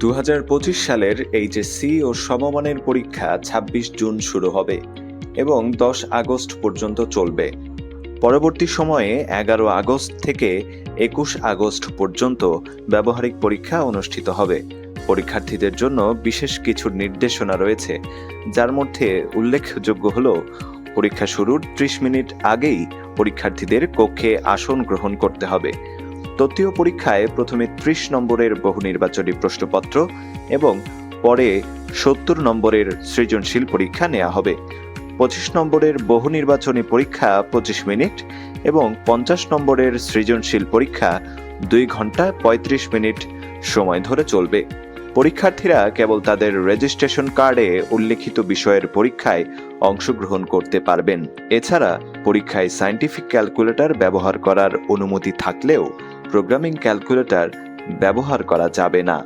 দু হাজার পঁচিশ সালের এইচএসসি ও সমমানের পরীক্ষা ২৬ জুন শুরু হবে এবং দশ আগস্ট পর্যন্ত চলবে। পরবর্তী সময়ে এগারো আগস্ট থেকে একুশ আগস্ট পর্যন্ত ব্যবহারিক পরীক্ষা অনুষ্ঠিত হবে। পরীক্ষার্থীদের জন্য বিশেষ কিছু নির্দেশনা রয়েছে, যার মধ্যে উল্লেখযোগ্য হল, পরীক্ষা শুরুর ত্রিশ মিনিট আগেই পরীক্ষার্থীদের কক্ষে আসন গ্রহণ করতে হবে। তত্ত্বীয় পরীক্ষায় প্রথমে ত্রিশ নম্বরের বহু নির্বাচনী প্রশ্নপত্র এবং পরে সত্তর নম্বরের সৃজনশীল পরীক্ষা নেওয়া হবে। পঁচিশ নম্বরের বহু নির্বাচনী পরীক্ষা পঁচিশ মিনিট এবং পঞ্চাশ নম্বরের সৃজনশীল পরীক্ষা দুই ঘণ্টা পঁয়ত্রিশ মিনিট সময় ধরে চলবে। পরীক্ষার্থীরা কেবল তাদের রেজিস্ট্রেশন কার্ডে উল্লেখিত বিষয়ের পরীক্ষায় অংশগ্রহণ করতে পারবেন। এছাড়া পরীক্ষায় সায়েন্টিফিক ক্যালকুলেটর ব্যবহার করার অনুমতি থাকলেও প্রোগ্রামিং ক্যালকুলেটর ব্যবহার করা যাবে না।